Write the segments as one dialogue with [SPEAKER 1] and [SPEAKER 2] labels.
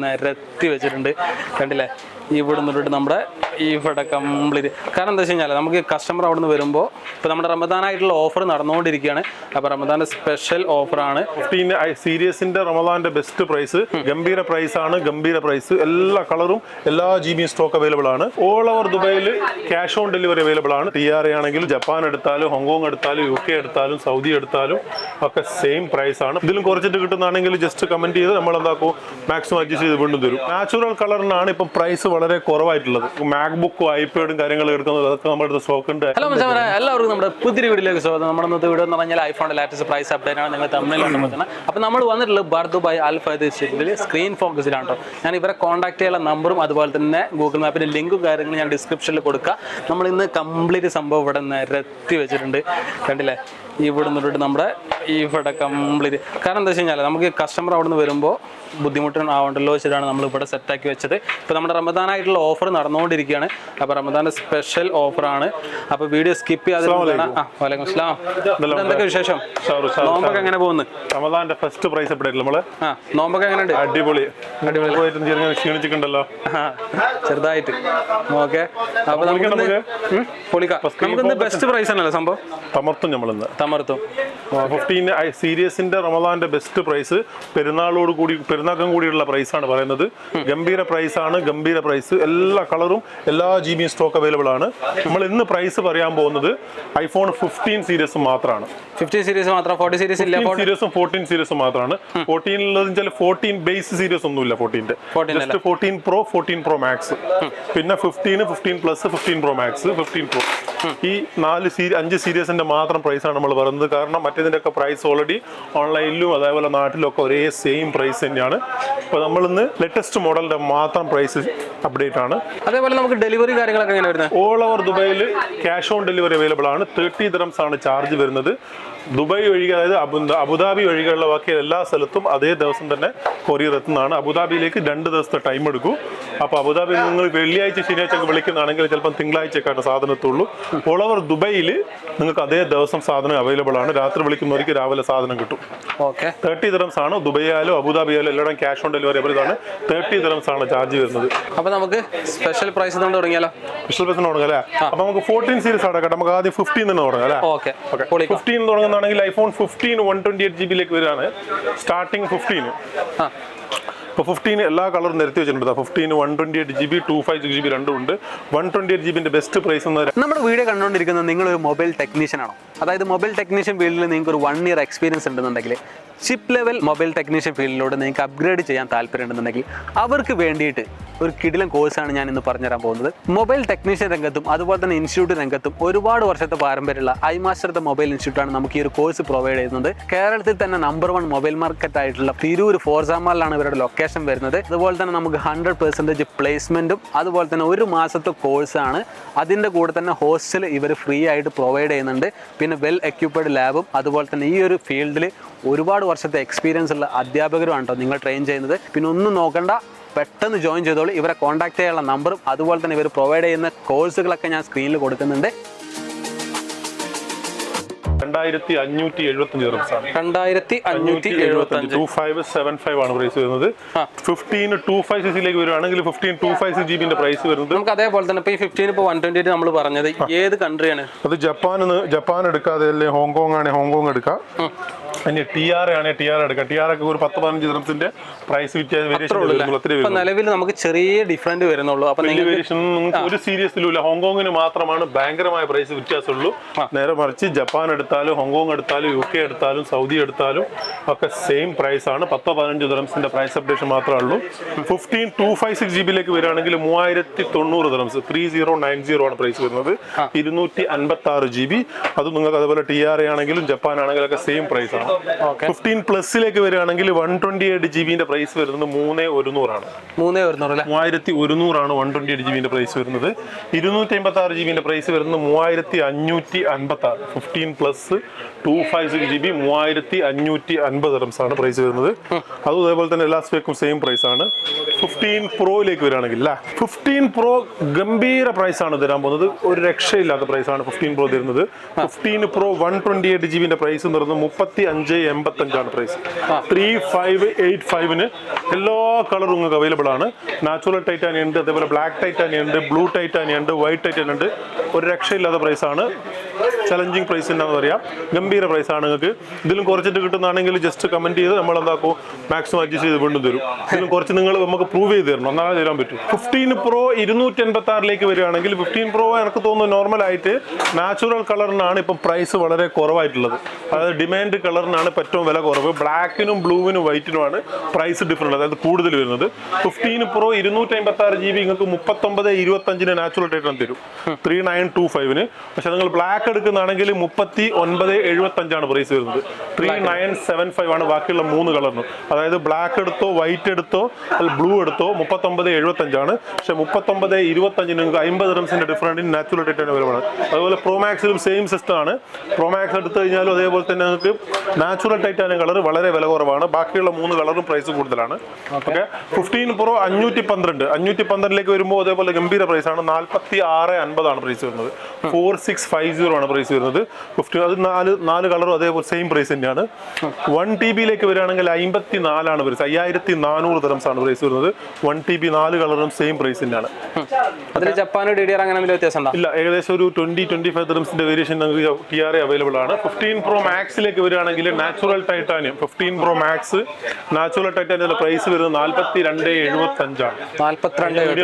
[SPEAKER 1] നിരത്തി വെച്ചിട്ടുണ്ട്. കണ്ടില്ലേ? ഇവിടെ നിന്നിട്ട് നമ്മുടെ ഇവിടെ കംപ്ലീറ്റ് കാരണം എന്താ വെച്ച് കഴിഞ്ഞാൽ നമുക്ക് കസ്റ്റമർ അവിടെ നിന്ന് വരുമ്പോൾ ഇപ്പോൾ നമ്മുടെ റമദാനായിട്ടുള്ള ഓഫർ നടന്നുകൊണ്ടിരിക്കുകയാണ്. അപ്പോൾ റമദാന്റെ സ്പെഷ്യൽ ഓഫറാണ്
[SPEAKER 2] ഫിഫ്റ്റീൻ സീരിയസിന്റെ റമദാന്റെ ബെസ്റ്റ് പ്രൈസ് ഗംഭീര പ്രൈസ് ആണ് ഗംഭീര പ്രൈസ് എല്ലാ കളറും എല്ലാ ജി ബി സ്റ്റോക്ക് അവൈലബിൾ ആണ്. ഓൾ ഓവർ ദുബൈയിൽ ക്യാഷ് ഓൺ ഡെലിവറി അവൈലബിൾ ആണ്. ടി ആർ ആണെങ്കിലും ജപ്പാൻ എടുത്താലും ഹോങ്കോങ് എടുത്താലും യു കെ എടുത്താലും സൗദി എടുത്താലും ഒക്കെ സെയിം പ്രൈസ് ആണ്. ഇതിലും കുറച്ചിട്ട് കിട്ടുന്നതാണെങ്കിൽ ജസ്റ്റ് കമന്റ് ചെയ്ത് നമ്മൾ എന്താക്കും മാക്സിമം അഡ്ജസ്റ്റ് ചെയ്ത് വീണ്ടും തരും. നാച്ചുറൽ കളറിനാണ് ഇപ്പം പ്രൈസ് വളരെ കുറവായിട്ടുള്ളത്. മാക് മാക്ബുക്കും ഐപാഡും കാര്യങ്ങളും എടുക്കുന്നത് അതൊക്കെ നമ്മുടെ സ്റ്റോക്ക് ഉണ്ട്.
[SPEAKER 1] ഹലോ മിസ്റ്റർ എല്ലാവർക്കും നമ്മുടെ പുതിയ വീഡിയോയിലേക്ക് സ്വാഗതം. നമ്മുടെ ഇന്നത്തെ വീഡിയോ എന്ന് പറഞ്ഞാൽ ഐഫോണിന്റെ ലാറ്റസ്റ്റ് പ്രൈസ് അപ്ഡേറ്റ് ആണ്. നിങ്ങൾ തമ്മിൽ അപ്പൊ അപ്പോൾ നമ്മൾ വന്നിട്ടുള്ളത് ബർദുബായ് അൽഫൈദ് സ്റ്റേറ്റിൽ സ്ക്രീൻ ഫോക്കസിലാണ് ഞാൻ ഇവരെ കോൺടാക്ട് ചെയ്യാനുള്ള നമ്പറും അതുപോലെ തന്നെ ഗൂഗിൾ മാപ്പിന്റെ ലിങ്കും കാര്യങ്ങളും ഞാൻ ഡിസ്ക്രിപ്ഷനിൽ കൊടുക്കുക നമ്മൾ ഇന്ന് കംപ്ലീറ്റ് സംഭവം ഇവിടെ നിരത്തി വെച്ചിട്ടുണ്ട്. കണ്ടില്ലേ? ഇവിടെ നിന്നിട്ട് നമ്മുടെ ഇവിടെ കംപ്ലീറ്റ് കാരണം എന്താ വെച്ച് കഴിഞ്ഞാൽ നമുക്ക് കസ്റ്റമർ അവിടെ നിന്ന് വരുമ്പോൾ ബുദ്ധിമുട്ടാവണ്ടല്ലോ വെച്ചിട്ടാണ് നമ്മൾ ഇവിടെ സെറ്റാക്കി വെച്ചത്. ഇപ്പോൾ നമ്മുടെ റമദാനായിട്ടുള്ള ഓഫർ നടന്നുകൊണ്ടിരിക്കുകയാണ് അപ്പോൾ റമദാന്റെ സ്പെഷ്യൽ ഓഫറാണ് അപ്പോൾ വീഡിയോ സ്കിപ്പ് ചെയ്യാതെ. ആ വലൈക്കും അസ്ലാം എന്തൊക്കെ വിശേഷം? നോമ്പൊക്കെ എങ്ങനെ പോകുന്നു?
[SPEAKER 2] റമദാന്റെ ഫസ്റ്റ് പ്രൈസ് നമ്മൾ
[SPEAKER 1] ആ നോമ്പൊക്കെ എങ്ങനെ ഉണ്ട്
[SPEAKER 2] അടിപൊളി. അടിപൊളി ക്ഷീണിച്ചിട്ടുണ്ടല്ലോ.
[SPEAKER 1] ചെറുതായിട്ട്. ഓക്കെ. അപ്പോൾ നമുക്ക്
[SPEAKER 2] നമുക്ക്
[SPEAKER 1] പൊളിക്കാം. നമുക്ക് ബെസ്റ്റ് പ്രൈസ് ആണല്ലോ സംഭവം.
[SPEAKER 2] തമർത്തും നമ്മളിന്ന്
[SPEAKER 1] തമർത്തും
[SPEAKER 2] ഫിഫ്റ്റീൻ സീരിയസിന്റെ റമദാന്റെ ബെസ്റ്റ് പ്രൈസ് പെരുന്നാളോട് കൂടി പെരുന്നാക്കം കൂടിയുള്ള പ്രൈസ് ആണ് പറയുന്നത്. ഗംഭീര പ്രൈസ് ആണ് ഗംഭീര പ്രൈസ് എല്ലാ കളറും എല്ലാ ജി ബി സ്റ്റോക്ക് അവൈലബിൾ ആണ്. നമ്മൾ ഇന്ന് പ്രൈസ് പറയാൻ പോകുന്നത് ഐഫോൺ ഫിഫ്റ്റീൻ സീരീസ് മാത്രമാണ്
[SPEAKER 1] ഫിഫ്റ്റി സീരീസ് മാത്രം ഫോർട്ടി സീരീസ് ഇല്ല
[SPEAKER 2] ഫിഫ്റ്റീൻ സീരീസും ഫോർട്ടീൻ സീരീസും മാത്രമാണ് ഫോർട്ടീനുള്ളത് വെച്ചാൽ ഫോർട്ടീൻ ബേസ് സീരീസ് ഒന്നുമില്ല ഫോർട്ടീന്റെ
[SPEAKER 1] 14
[SPEAKER 2] just fourteen pro fourteen pro max പിന്നെ fifteen fifteen plus fifteen pro max fifteen pro ഈ നാല് സീരി അഞ്ച് സീരീസിന്റെ മാത്രം പ്രൈസാണ് ആണ് നമ്മൾ പറയുന്നത്. കാരണം മറ്റേതിന്റെ ഒക്കെ പ്രൈസ് ഓൾറെഡി ഓൺലൈനിലും അതേപോലെ നാട്ടിലും ഒക്കെ ഒരേ സെയിം പ്രൈസ് തന്നെയാണ്. അപ്പോൾ നമ്മളിന്ന് ലേറ്റസ്റ്റ് മോഡലിന്റെ മാത്രം പ്രൈസ് അപ്ഡേറ്റ് ആണ്.
[SPEAKER 1] അതേപോലെ നമുക്ക് ഡെലിവറി കാര്യങ്ങളൊക്കെ എങ്ങനെ വരുന്നത്?
[SPEAKER 2] ഓൾ ഓവർ ദുബായിൽ ക്യാഷ് ഓൺ ഡെലിവറി അവൈലബിൾ ആണ്. തേർട്ടി ദിറംസ് ആണ് ചാർജ് വരുന്നത്. ദുബായ് ഒഴികെ അതായത് അബു അബുദാബി ഒഴികെയുള്ള ബാക്കി എല്ലാ സ്ഥലത്തും അതേ ദിവസം തന്നെ കൊറിയർ എത്തുന്നതാണ്. അബുദാബിയിലേക്ക് രണ്ട് ദിവസത്തെ ടൈം എടുക്കും. അപ്പോൾ അബുദാബിയിൽ നിങ്ങൾ വെള്ളിയാഴ്ച ശനിയാഴ്ച ഒക്കെ വിളിക്കുന്നതാണെങ്കിൽ ചിലപ്പം തിങ്കളാഴ്ചയൊക്കെയാണ് സാധനം എത്തുള്ളൂ. ഓൾ ഓവർ ദുബൈയിൽ നിങ്ങൾക്ക് അതേ ദിവസം സാധനം അവൈലബിൾ ആണ്. രാത്രി വിളിക്കുന്നവർക്ക് രാവിലെ സാധനം കിട്ടും.
[SPEAKER 1] ഓക്കെ.
[SPEAKER 2] തേർട്ടി ദിറംസ് ആണ്. ദുബൈയായാലും അബുദാബിയായാലും എല്ലായിടം ക്യാഷ് ഓൺ ഡെലിവറി അവരിതാണ് തേർട്ടി ദിറംസ് ആണ് ചാർജ് വരുന്നത്.
[SPEAKER 1] അപ്പോൾ നമുക്ക് സ്പെഷ്യൽ പ്രൈസ് തുടങ്ങിയാലോ?
[SPEAKER 2] സ്പെഷ്യൽ പ്രൈസ് തുടങ്ങാം അല്ലേ? അപ്പോൾ നമുക്ക് ഫോർട്ടീൻ സീരീസ് അടക്കട്ടെ നമുക്ക് ആദ്യം ഫിഫ്റ്റീൻ തന്നെ തുടങ്ങാം അല്ലേ?
[SPEAKER 1] Okay. Fifteen
[SPEAKER 2] fifteen തുടങ്ങുന്നതാണെങ്കിൽ iPhone fifteen one twenty eight G ബിയിലേക്ക് വരികയാണ്. സ്റ്റാർട്ടിങ് ഫിഫ്റ്റീൻ
[SPEAKER 1] ആ.
[SPEAKER 2] ഇപ്പോൾ ഫിഫ്റ്റീൻ എല്ലാ കളറും നിരത്തി വെച്ചിട്ടുണ്ട് fifteen one twenty eight G B two five six G B രണ്ടും ഉണ്ട്. വൺ ട്വന്റി എയ്റ്റ് ജി ബിന്റെ ബെസ്റ്റ് പ്രൈസ് എന്ന്
[SPEAKER 1] നമ്മുടെ വീഡിയോ കണ്ടുകൊണ്ടിരിക്കുന്നത് നിങ്ങൾ ഒരു മൊബൈൽ ടെക്നീഷ്യൻ ആണോ? അതായത് മൊബൈൽ ടെക്നീഷ്യൻ ഫീൽഡിൽ നിങ്ങൾക്ക് ഒരു വൺ ഇയർ എക്സ്പീരിയൻസ് ഉണ്ടെന്നുണ്ടെങ്കിൽ ചിപ്പ് ലെവൽ മൊബൈൽ ടെക്നീഷ്യൻ ഫീൽഡിലൂടെ നിങ്ങൾക്ക് അപ്ഗ്രേഡ് ചെയ്യാൻ താല്പര്യമുണ്ടെന്നുണ്ടെങ്കിൽ അവർക്ക് വേണ്ടിയിട്ട് ഒരു കിടിലം കോഴ്സാണ് ഞാൻ ഇന്ന് പറഞ്ഞുതരാൻ പോകുന്നത്. മൊബൈൽ ടെക്നീഷ്യൻ രംഗത്തും അതുപോലെ തന്നെ ഇൻസ്റ്റിറ്റ്യൂട്ട് രംഗത്തും ഒരുപാട് വർഷത്തെ പാരമ്പര്യമുള്ള ഐ മാസ്റ്റർ ദ മൊബൈൽ ഇൻസ്റ്റിറ്റ്യൂട്ടാണ് നമുക്ക് ഈ ഒരു കോഴ്സ് പ്രൊവൈഡ് ചെയ്യുന്നത്. കേരളത്തിൽ തന്നെ നമ്പർ വൺ മൊബൈൽ മാർക്കറ്റ് ആയിട്ടുള്ള തിരൂർ ഫോർസാമാളിലാണ് ഇവരുടെ ലൊക്കേഷൻ വരുന്നത്. അതുപോലെ തന്നെ നമുക്ക് ഹൺഡ്രഡ് പെർസെന്റേജ് പ്ലേസ്മെന്റും അതുപോലെ തന്നെ ഒരു മാസത്തെ കോഴ്സാണ് അതിന്റെ കൂടെ തന്നെ ഹോസ്റ്റൽ ഇവർ ഫ്രീ ആയിട്ട് പ്രൊവൈഡ് ചെയ്യുന്നുണ്ട്. പിന്നെ വെൽ എക്യുപ്ഡ് ലാബും അതുപോലെ തന്നെ ഈ ഒരു ഫീൽഡിൽ ഒരുപാട് വർഷത്തെ എക്സ്പീരിയൻസ് ഉള്ള അധ്യാപകരുമാണ് കേട്ടോ നിങ്ങൾ ട്രെയിൻ ചെയ്യുന്നത്. പിന്നെ ഒന്നും നോക്കണ്ട പെട്ടെന്ന് ജോയിൻ ചെയ്തോളൂ. ഇവരെ കോൺടാക്ട് ചെയ്യാനുള്ള നമ്പറും അതുപോലെ തന്നെ ഇവർ പ്രൊവൈഡ് ചെയ്യുന്ന കോഴ്സുകളൊക്കെ ഞാൻ സ്ക്രീനിൽ കൊടുക്കുന്നുണ്ട്.
[SPEAKER 2] രണ്ടായിരത്തി അഞ്ഞൂറ്റി ആണ്.
[SPEAKER 1] രണ്ടായിരത്തി അഞ്ഞൂറ്റി എഴുപത്തി അഞ്ച്
[SPEAKER 2] ടു ഫൈവ് സെവൻ ഫൈവ് ആണ് പ്രൈസ് വരുന്നത് ഫിഫ്റ്റീൻ ടു ഫൈവ് സിക്സിലേക്ക് വരുവാണെങ്കിൽ fifteen two five six G price വരുന്നത്.
[SPEAKER 1] നമുക്ക് അതേപോലെ തന്നെ ഇപ്പോൾ ഈ ഫിഫ്റ്റീൻ ഇപ്പോൾ വൺ ട്വന്റി നമ്മൾ പറഞ്ഞത്. ഏത് കൺട്രിയാണ്
[SPEAKER 2] അത് ജപ്പാൻ ജപ്പാൻ എടുക്കാതെ അല്ലേ? ഹോങ്കോങ് ആണ്. ഹോങ്കോങ് എടുക്കാം. ഇനി ടി ആർ ആണ് ടി ആർ എടുക്കുക ടി ആർ ഒക്കെ ഒരു പത്ത് പതിനഞ്ച് ദിറംസിന്റെ പ്രൈസ് വ്യത്യാസം
[SPEAKER 1] നിലവിൽ നമുക്ക് ചെറിയ ഡിഫറന്റ് വരുന്നുള്ളൂ. അപ്പൊ
[SPEAKER 2] വേരിയേഷൻ ഒരു സീരിയസിലും ഇല്ല. ഹോങ്കോങ്ങിന് മാത്രമാണ് ഭയങ്കരമായ പ്രൈസ് വ്യത്യാസമുള്ളൂ. നേരെ മറിച്ച് ജപ്പാൻ എടുത്താലും ഹോങ്കോങ് എടുത്താലും യു കെ എടുത്താലും സൗദി എടുത്താലും ഒക്കെ സെയിം പ്രൈസ് ആണ്. പത്തോ പതിനഞ്ച് ദ്രംസിന്റെ പ്രൈസ് അപ്ഡേഷൻ മാത്രമേ ഉള്ളൂ. Fifteen two five six G ബിയിലേക്ക് വരികയാണെങ്കിൽ മൂവായിരത്തി തൊണ്ണൂറ് dirhams three zero nine zero ആണ് പ്രൈസ് വരുന്നത്. ഇരുന്നൂറ്റി അൻപത്തി ആറ് ജി ബി അത് നിങ്ങൾക്ക് അതുപോലെ ടി ആർ ആണെങ്കിലും ജപ്പാൻ ആണെങ്കിലും ഒക്കെ സെയിം പ്രൈസ് ആണ്. ഫിഫ്റ്റീൻ പ്ലസിലേക്ക് വരികയാണെങ്കിൽ വൺ ട്വന്റി എയ്റ്റ് ജി ബിന്റെ പ്രൈസ് വരുന്നത് മൂന്ന് ഒരുന്നൂറാണ്.
[SPEAKER 1] മൂന്നേ ഒരുന്നൂറ് അല്ലേ?
[SPEAKER 2] മൂവായിരത്തി ഒരുന്നൂറാണ് വൺ ട്വന്റി എയ്റ്റ് ജിബിന്റെ പ്രൈസ് വരുന്നത്. ഇരുന്നൂറ്റി അമ്പത്തി ആറ് ജി ബിന്റെ പ്രൈസ് വരുന്നത് മൂവായിരത്തി അഞ്ഞൂറ്റി അൻപത്തി ആറ് fifteen plus two five six G B മൂവായിരത്തി അഞ്ഞൂറ്റി അൻപത് റംസ് ആണ് പ്രൈസ് വരുന്നത്. അതും അതേപോലെ തന്നെ എല്ലാ സ്പെക്കും സെയിം പ്രൈസ് ആണ്. ഫിഫ്റ്റീൻ പ്രോയിലേക്ക് വരികയാണെങ്കിൽ അല്ല ഫിഫ്റ്റീൻ പ്രോ ഗംഭീര പ്രൈസ് ആണ് തരാൻ പോകുന്നത്. ഒരു രക്ഷയില്ലാത്ത പ്രൈസ് ആണ് ഫിഫ്റ്റീൻ പ്രോ തരുന്നത്. Fifteen pro one twenty eight G ബിന്റെ price എന്ന് പറയുന്നത് മുപ്പത്തി അഞ്ച് എൺപത്തി അഞ്ചാണ് പ്രൈസ് ത്രീ ഫൈവ് എയ്റ്റ് ഫൈവിന് എല്ലാ കളറും നിങ്ങൾക്ക് അവൈലബിൾ ആണ്. നാച്ചുറൽ ടൈറ്റാനിയ ഉണ്ട് അതേപോലെ ബ്ലാക്ക് ടൈറ്റാനിയ ഉണ്ട് ബ്ലൂ ടൈറ്റാനിയ ഉണ്ട് വൈറ്റ് ടൈറ്റാനിയ ഉണ്ട്. ഒരു രക്ഷയില്ലാത്ത പ്രൈസാണ് ആണ്. ചലഞ്ചിങ് പ്രൈസ് എന്താണെന്ന് പറയാം ഗംഭീര പ്രൈസ് ആണ് നിങ്ങൾക്ക്. ഇതിലും കുറച്ചിട്ട് കിട്ടുന്നതാണെങ്കിൽ ജസ്റ്റ് കമന്റ് ചെയ്ത് നമ്മൾ എന്താക്കും മാക്സിമം അഡ്ജസ്റ്റ് ചെയ്ത് വീണ്ടും തരും. ഇതിലും കുറച്ച് നിങ്ങൾ നമുക്ക് പ്രൂവ് ചെയ്ത് തരണം. എന്നാലേ തരാൻ പറ്റും. ഫിഫ്റ്റീൻ പ്രോ ഇരുന്നൂറ്റി എൺപത്തി ആറിലേക്ക് വരികയാണെങ്കിൽ ഫിഫ്റ്റീൻ പ്രോ എനിക്ക് തോന്നുന്നു നോർമൽ ആയിട്ട് നാച്ചുറൽ കളറിനാണ് ഇപ്പം പ്രൈസ് വളരെ കുറവായിട്ടുള്ളത്. അതായത് ഡിമാൻഡ് കളറിനാണ് ഏറ്റവും വില കുറവ്. ബ്ലാക്കിനും ബ്ലൂവിനും വൈറ്റിനുമാണ് പ്രൈസ് ഡിഫറന്റ് അതായത് കൂടുതൽ വരുന്നത്. ഫിഫ്റ്റീൻ പ്രോ ഇരുന്നൂറ്റി അമ്പത്തി ആറ് ജി ബി നിങ്ങൾക്ക് മുപ്പത്തൊമ്പത് ഇരുപത്തഞ്ചിന് നാച്ചുറൽ ടൈറ്റൻ തരും. ത്രീ നയൻ ടു ഫൈവിന് പക്ഷെ നിങ്ങൾ ബ്ലാക്ക് എടുക്കുന്നതാണെങ്കിൽ മുപ്പത്തി ഒൻപത് എഴുപത്തി അഞ്ചാണ് പ്രൈസ് വരുന്നത് ത്രീ നയൻ സെവൻ ഫൈവ് ആണ് ബാക്കിയുള്ള മൂന്ന് കളറിന് അതായത് ബ്ലാക്ക് എടുത്തോ വൈറ്റ് എടുത്തോ ബ്ലൂ എടുത്തോ മുപ്പത്തൊമ്പത് എഴുപത്തി അഞ്ചാണ് പക്ഷെ മുപ്പത്തൊമ്പത് ഇരുപത്തഞ്ചിന് നിങ്ങൾക്ക് അമ്പത് റംസിന്റെ ഡിഫറന്റ് നാച്ചുറൽ ഡേറ്റ് അവൈലബിൾ ആണ്. അതുപോലെ പ്രോമാക്സിലും സെയിം സിസ്റ്റം ആണ്. പ്രോമാക്സ് എടുത്തു കഴിഞ്ഞാലും അതേപോലെ തന്നെ നിങ്ങൾക്ക് നാച്ചുറൽ ടൈറ്റാനിയം കളർ വളരെ വില കുറവാണ്. ബാക്കിയുള്ള മൂന്ന് കളറും പ്രൈസ് കൂടുതലാണ്. ഓക്കെ ഫിഫ്റ്റീൻ പ്രോ അഞ്ഞൂറ്റി പന്ത്രണ്ട് അഞ്ഞൂറ്റി പന്ത്രണ്ടിലേക്ക് വരുമ്പോൾ അതേപോലെ ഗംഭീര പ്രൈസ് ആണ്. നാൽപ്പത്തി ആറ് അൻപതാണ് പ്രൈസ് വരുന്നത്. ഫോർ സിക്സ് ഫൈവ് സീറോ ആണ് പ്രൈസ് വരുന്നത്. ഫിഫ്റ്റി അത് നാല് നാല് കളറും അതേപോലെ സെയിം പ്രൈസ് തന്നെയാണ്. വൺ ടി ബിയിലേക്ക് വരികയാണെങ്കിൽ അമ്പത്തി നാലാണ് പ്രൈസ് അയ്യായിരത്തി നാനൂറ് തരംസ് ആണ് പ്രൈസ് വരുന്നത്. വൺ ടി ബി നാല് കളറും സെയിം പ്രൈസ് തന്നെയാണ്.
[SPEAKER 1] അതിൽ ജപ്പാനോ ഡി ഡി ആർ അങ്ങനെ വ്യത്യാസം
[SPEAKER 2] ഇല്ല ഏകദേശം ഒരു ട്വന്റി ട്വന്റി ഫൈവ് തരംസിന്റെ വേരിയേഷൻ നമുക്ക് ടി ആർ എ അവൈലബിൾ ആണ്. ഫിഫ്റ്റീൻ പ്രോ മാക്സിലേക്ക് വരികയാണെങ്കിൽ natural titanium fifteen pro max natural ടൈറ്റാനിയുടെ price വരുന്നത് നാൽപ്പത്തി രണ്ട് എഴുപത്തി അഞ്ചാണ്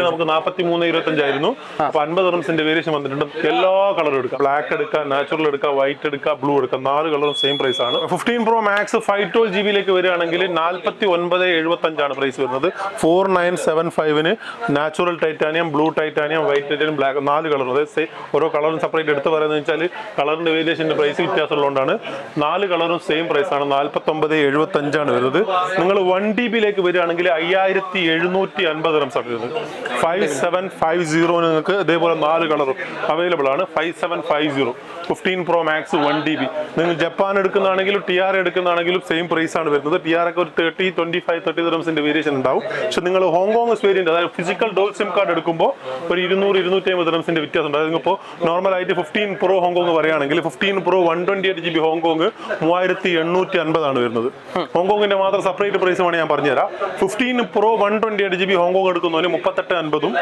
[SPEAKER 2] നമുക്ക് നാൽപ്പത്തി മൂന്ന് ഇരുപത്തി അഞ്ചായിരുന്നു അപ്പൊ അൻപത് റംസിന്റെ വേരിയേഷൻ വന്നിട്ടുണ്ട്. എല്ലാ കളറും എടുക്കാം. ബ്ലാക്ക് എടുക്കാം നാച്ചുറൽ എടുക്കാം വൈറ്റ് എടുക്കാം ബ്ലൂ എടുക്കാം. നാല് കളറും സെയിം പ്രൈസ് ആണ്. Fifteen pro max five twelve G ബിയിലേക്ക് വരികയാണെങ്കിൽ നാൽപ്പത്തി ഒൻപത് എഴുപത്തി അഞ്ചാണ് പ്രൈസ് വരുന്നത് four nine seven ഫൈവിന് natural titanium blue titanium white titanium black നാല് കളറും അതായത് ഓരോ കളറും സെപ്പറേറ്റ് എടുത്ത് പറയുന്നത് വെച്ചാൽ കളറിന്റെ വേരിയേഷന്റെ പ്രൈസ് വ്യത്യാസമുള്ളതുകൊണ്ടാണ്. നാല് കളറും സെയിം പ്രൈസ് ആണ്. നാൽപ്പത്തി ഒമ്പത് എഴുപത്തി അഞ്ചാണ് വരുന്നത്. നിങ്ങൾ വൺ ഡി ബിയിലേക്ക് വരികയാണെങ്കിൽ അയ്യായിരത്തി എഴുന്നൂറ്റി അൻപത് റംസ് ആണ് വരുന്നത്. ഫൈവ് സെവൻ ഫൈവ് സീറോ നിങ്ങൾക്ക് ഇതേപോലെ നാല് കളറും അവൈലബിൾ ആണ്. Five seven five zero fifteen pro max one D B നിങ്ങൾ ജപ്പാൻ എടുക്കുന്നതാണെങ്കിലും ടി ആർ എടുക്കുന്നതാണെങ്കിലും സെയിം പ്രൈസ് ആണ് വരുന്നത്. ടി ആർ ഒക്കെ ഒരു തേർട്ടി ട്വന്റി ഫൈവ് തേർട്ടി റംസിന്റെ വേരിയേഷൻ ഉണ്ടാവും. പക്ഷെ നിങ്ങൾ ഹോങ്കോങ് വേരിയന്റ് അതായത് ഫിസിക്കൽ ഡോൾ സിം കാർഡ് എടുക്കുമ്പോൾ ഒരു ഇരുന്നൂറ് ഇരുന്നൂറ്റി അമ്പത് റംസിന്റെ വ്യത്യാസം ഉണ്ട്. അതായത് ഇപ്പോൾ നോർമൽ ആയിട്ട് ഫിഫ്റ്റീൻ പ്രോ ഹോങ്കോങ് പറയുകയാണെങ്കിൽ fifteen pro one twenty eight G B Hong Kong മൂവായിരത്തി എണ്ണൂറ്റി അൻപതാണ് വരുന്നത് ഹോങ്കോങ്ങിന്റെ മാത്രം സെപ്പറേറ്റ് പ്രൈസ് വേണമെങ്കിൽ ഞാൻ പറഞ്ഞുതരാം. Fifteen pro one twenty eight G B Hong Kong എടുക്കുന്നതിന് മുപ്പത്തെട്ട് അൻപതും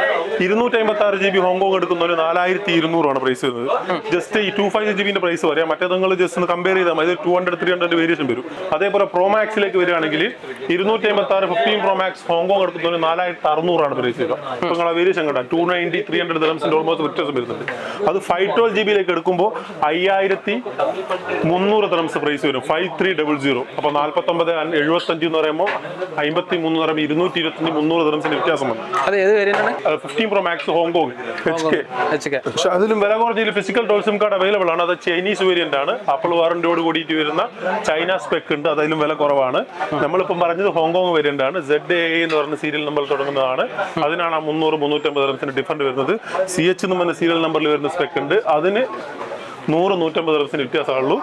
[SPEAKER 2] ഇരുന്നൂറ്റി അമ്പത്തി ആറ് ജി ബി ഹോങ്കോങ് എടുക്കുന്നതിന് നാലായിരത്തി ഇരുന്നൂറാണ് പ്രൈസ് വരുന്നത്. ജസ്റ്റ് ഈ ടു ഫൈവ് ജി ബിന്റെ പ്രൈസ് പറയാം മറ്റേ നിങ്ങൾ ജസ്റ്റ് ഒന്ന് കമ്പയർ ചെയ്താൽ മതി. Two hundred three hundred variation വരും. അതേപോലെ പ്രോമാക്സിലേക്ക് വരികയാണെങ്കിൽ ഇരുന്നൂറ്റി അമ്പത്തി ആറ് ഫിഫ്റ്റീൻ പ്രോമാക്സ് ഹോങ്കോങ് എടുത്തു നാലായിരത്തി അറുന്നൂറാണ് പ്രൈസ് വരിക ഇപ്പൊ നിങ്ങൾ ആ വേരിയേഷൻ കണ്ടാ ടു നയന്റി ത്രീ ഹൺഡ്രഡ് ദറംസിന്റെ ഓൾമോസ്റ്റ് വ്യത്യാസം വരുന്നുണ്ട്. അത് ഫൈവ് ട്വൽവ് ജി ബിയിലേക്ക് എടുക്കുമ്പോൾ അയ്യായിരത്തി മുന്നൂറ് ദറംസ് പ്രൈസ് വരും. ഫൈവ് ത്രീ ഡബിൾ സീറോ അപ്പൊ നാൽപ്പത്തി ഒമ്പത് എഴുപത്തി അഞ്ച് എന്ന് പറയുമ്പോൾ അമ്പത്തി മൂന്ന് പറയുമ്പോൾ ഇരുന്നൂറ്റി ഇരുപത്തി മുന്നൂറ് ദറംസിന്റെ വ്യത്യാസം വന്നു.
[SPEAKER 1] അത് ഏത് വേരിയന്റാണ്
[SPEAKER 2] fifteen pro max Hong Kong H K അതിലും വില കുറഞ്ഞ ഫിസിക്കൽ ഡോൾ കാർഡ് അവൈലബിൾ ആണ്. അത് ചൈനീസ് വേരിയന്റ് ആണ്. ആപ്പിൾ വാറന്റിയോട് കൂടിയിട്ട് വരുന്ന ചൈന സ്പെക്ക് ഉണ്ട്. അതിലും വില കുറവാണ്. നമ്മളിപ്പം പറഞ്ഞത് ഹോങ്കോങ് വേരിയന്റ് ആണ്. സെഡ് എ എന്ന് പറഞ്ഞ സീരിയൽ നമ്പർ തുടങ്ങുന്നതാണ്. അതിനാണ് ആ മുന്നൂറ് മുന്നൂറ്റമ്പത് റംസിന് ഡിഫറന്റ് വരുന്നത്. സി എച്ച് എന്ന് പറഞ്ഞ സീരിയൽ നമ്പറിൽ വരുന്ന സ്പെക്ക് ഉണ്ട്. അതിന് നൂറ് നൂറ്റമ്പത് റംസിന് വ്യത്യാസമുള്ളൂ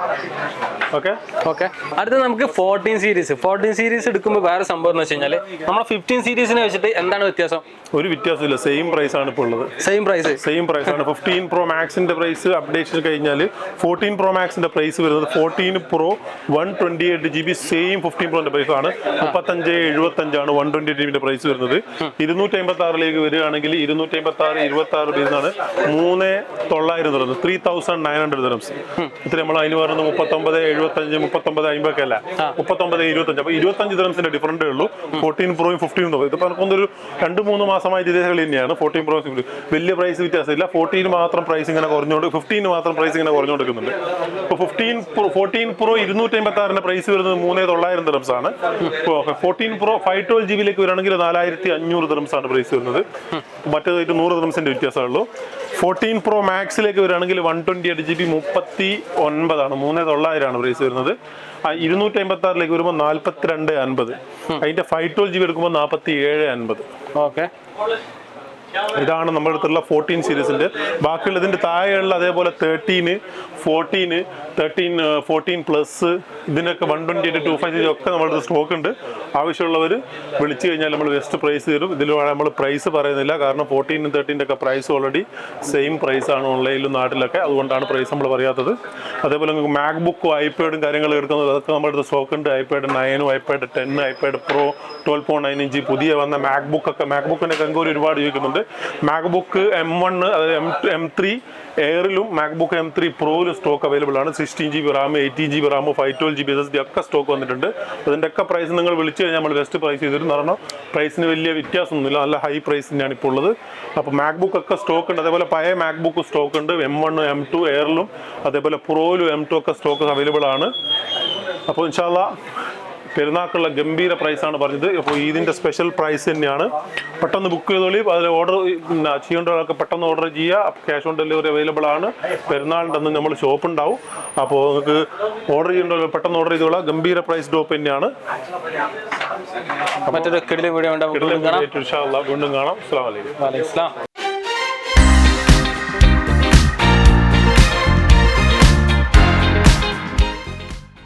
[SPEAKER 2] ഓക്കെ
[SPEAKER 1] ഓക്കെ അടുത്ത നമുക്ക് ഫോർട്ടീൻ സീരീസ് ഫോർട്ടീൻ സീരീസ് എടുക്കുമ്പോൾ വേറെ സംഭവം എന്ന് വെച്ച് കഴിഞ്ഞാൽ നമ്മൾ ഫിഫ്റ്റീൻ സീരീസിനെ വെച്ചിട്ട് എന്താണ് വ്യത്യാസം?
[SPEAKER 2] ഒരു വ്യത്യാസമില്ല. സെയിം പ്രൈസ് ആണ് ഇപ്പോൾ ഉള്ളത്.
[SPEAKER 1] സെയിം പ്രൈസ്
[SPEAKER 2] സെയിം പ്രൈസ് ആണ്. ഫിഫ്റ്റീൻ പ്രോ മാക്സിന്റെ പ്രൈസ് അപ്ഡേഷൻ കഴിഞ്ഞാൽ ഫോർട്ടീൻ പ്രോ മാക്സിന്റെ പ്രൈസ് വരുന്നത് fourteen pro one twenty eight G B same fifteen പ്രോന്റെ price ആണ്. മുപ്പത്തഞ്ച് എഴുപത്തഞ്ചാണ് വൺ ട്വന്റി എയ്റ്റ് ജിബിന്റെ പ്രൈസ് വരുന്നത് ഇരുന്നൂറ്റി അമ്പത്തി ആറിലേക്ക് വരികയാണെങ്കിൽ ഇരുന്നൂറ്റി അമ്പത്തി ആറ് ഇരുപത്തി ആറ് ബേസാണ് മൂന്ന് തൊള്ളായിരം തരുന്നത് three thousand nine hundred dirhams ഇത്ര നമ്മൾ അതിന് പറയുന്നത് മുപ്പത്തൊമ്പത് എഴുപത്തഞ്ച് മുപ്പത്തൊമ്പത് അമ്പതൊക്കെ അല്ല മുപ്പത്തൊമ്പത് ഇരുപത്തഞ്ച്. അപ്പൊ ഇരുപത്തഞ്ച് തരംസിന്റെ ഡിഫറന്റേ ഉള്ളൂ. ഫോർട്ടീൻ പ്രോയും ഫിഫ്റ്റീൻ പ്രോ ഇതിപ്പോ നമുക്കൊന്നൊരു രണ്ട് മൂന്ന് മാസമായി ഇതേ കളി തന്നെയാണ്. ഫോർട്ടീൻ പ്രോ വലിയ പ്രൈസ് വ്യത്യാസമില്ല. ഫോർട്ടീൻ മാത്രം പ്രൈസ് ഇങ്ങനെ കുറഞ്ഞുകൊണ്ട് ഫിഫ്റ്റീൻ മാത്രം പ്രൈസ് ഇങ്ങനെ കുറഞ്ഞുകൊടുക്കുന്നുണ്ട് ഇപ്പോൾ ഫിഫ്റ്റീൻ ഫോർട്ടീൻ പ്രോ ഇരുന്നൂറ്റി അമ്പത്തി ആറിന്റെ പ്രൈസ് വരുന്നത് മൂന്നേ തൊള്ളായിരം ദിറംസ് ആണ്. Fourteen pro five twelve G ബിയിലേക്ക് വരികയാണെങ്കിൽ നാലായിരത്തി അഞ്ഞൂറ് ദിറംസ് ആണ് പ്രൈസ് വരുന്നത്. മറ്റേതായിട്ട് നൂറ് ദിറംസിന്റെ വ്യത്യാസമുള്ളൂ ഫോർട്ടീൻ പ്രോ മാക്സിലേക്ക് വരികയാണെങ്കിൽ one twenty eight G B മുപ്പത്തി ഒൻപതാണ് മൂന്ന് തൊള്ളായിരമാണ് പ്രൈസ് വരുന്നത്. ആ ഇരുന്നൂറ്റി അമ്പത്തി ആറിലേക്ക് വരുമ്പോൾ നാൽപ്പത്തി രണ്ട് അൻപത്. അതിന്റെ ഫൈവ് ട്വൽവ് ജി ബി എടുക്കുമ്പോൾ നാൽപ്പത്തി ഏഴ് അൻപത്.
[SPEAKER 1] ഓക്കെ.
[SPEAKER 2] ഇതാണ് നമ്മുടെ അടുത്തുള്ള ഫോർട്ടീൻ സീരീസിന്റെ ബാക്കിയുള്ള ഇതിന്റെ താഴെയുള്ള അതേപോലെ thirteen fourteen thirteen fourteen plus ഇതിനൊക്കെ one twenty eight two five ഒക്കെ നമ്മുടെ സ്റ്റോക്ക് ഉണ്ട്. ആവശ്യമുള്ളവർ വിളിച്ചു കഴിഞ്ഞാൽ നമ്മൾ ബെസ്റ്റ് പ്രൈസ് തരും. ഇതിൽ നമ്മൾ പ്രൈസ് പറയുന്നില്ല. കാരണം ഫോർട്ടീനും തേർട്ടീന്റെ ഒക്കെ പ്രൈസ് ഓൾറെഡി സെയിം പ്രൈസ് ആണ് ഓൺലൈനിലും നാട്ടിലൊക്കെ. അതുകൊണ്ടാണ് പ്രൈസ് നമ്മൾ പറയാത്തത്. അതേപോലെ നിങ്ങൾക്ക് മാക്ബുക്കും ഐപാഡും കാര്യങ്ങളും എടുക്കുന്നത്. അതൊക്കെ നമ്മുടെ അടുത്ത് സ്റ്റോക്ക് ഉണ്ട്. IPad നയനും iPad ten iPad pro twelve point nine inch പുതിയ വന്ന മാക്ബുക്ക് ഒക്കെ. മാക്ബുക്കിന്റെ ഒക്കെ ഒരുപാട് ചോദിക്കുന്നുണ്ട് മാക്ബുക്ക് എം വൺ അതായത് എം എം ത്രീ എയറിലും മാക്ബുക്ക് എം ത്രീ പ്രോയിലും സ്റ്റോക്ക് അവൈലബിൾ ആണ്. Sixteen G B RAM eighteen G B RAM five twelve G B S ഒക്കെ സ്റ്റോക്ക് വന്നിട്ടുണ്ട്. അതിന്റെ ഒക്കെ പ്രൈസ് നിങ്ങൾ വിളിച്ചു കഴിഞ്ഞാൽ നമ്മൾ ബെസ്റ്റ് പ്രൈസ് ചെയ്തിരുന്നു. കാരണം പ്രൈസിന് വലിയ വ്യത്യാസമൊന്നുമില്ല. നല്ല ഹൈ പ്രൈസ് തന്നെയാണ് ഇപ്പോൾ ഉള്ളത്. അപ്പോൾ മാക്ബുക്ക് ഒക്കെ സ്റ്റോക്ക് ഉണ്ട്. അതേപോലെ പഴയ മാക്ബുക്ക് സ്റ്റോക്ക് ഉണ്ട്. എം വൺ എം ടു എയറിലും അതേപോലെ പ്രോയിലും എം ടു ഒക്കെ സ്റ്റോക്ക് അവൈലബിൾ ആണ്. അപ്പോൾ ഇൻഷാല്ല പെരുന്നാക്കുള്ള ഗംഭീര പ്രൈസാണ് പറഞ്ഞത്. അപ്പോൾ ഇതിന്റെ സ്പെഷ്യൽ പ്രൈസ് തന്നെയാണ്. പെട്ടെന്ന് ബുക്ക് ചെയ്തോളി. അതിൽ ഓർഡർ ചെയ്യേണ്ടവരൊക്കെ പെട്ടെന്ന് ഓർഡർ ചെയ്യുക. ക്യാഷ് ഓൺ ഡെലിവറി അവൈലബിൾ ആണ്. പെരുന്നാളിന്റെ അന്ന് നമ്മൾ ഷോപ്പ് ഉണ്ടാവും. അപ്പോൾ നിങ്ങൾക്ക് ഓർഡർ ചെയ്യേണ്ടവർ പെട്ടെന്ന് ഓർഡർ ചെയ്തോളാം. ഗംഭീര പ്രൈസ് ഡ്രോപ്പ് തന്നെയാണ്.
[SPEAKER 1] മറ്റൊരു കിടിലം വീഡിയോ
[SPEAKER 2] വീണ്ടും കാണാം. അസ്സാം
[SPEAKER 1] വലൈക്കും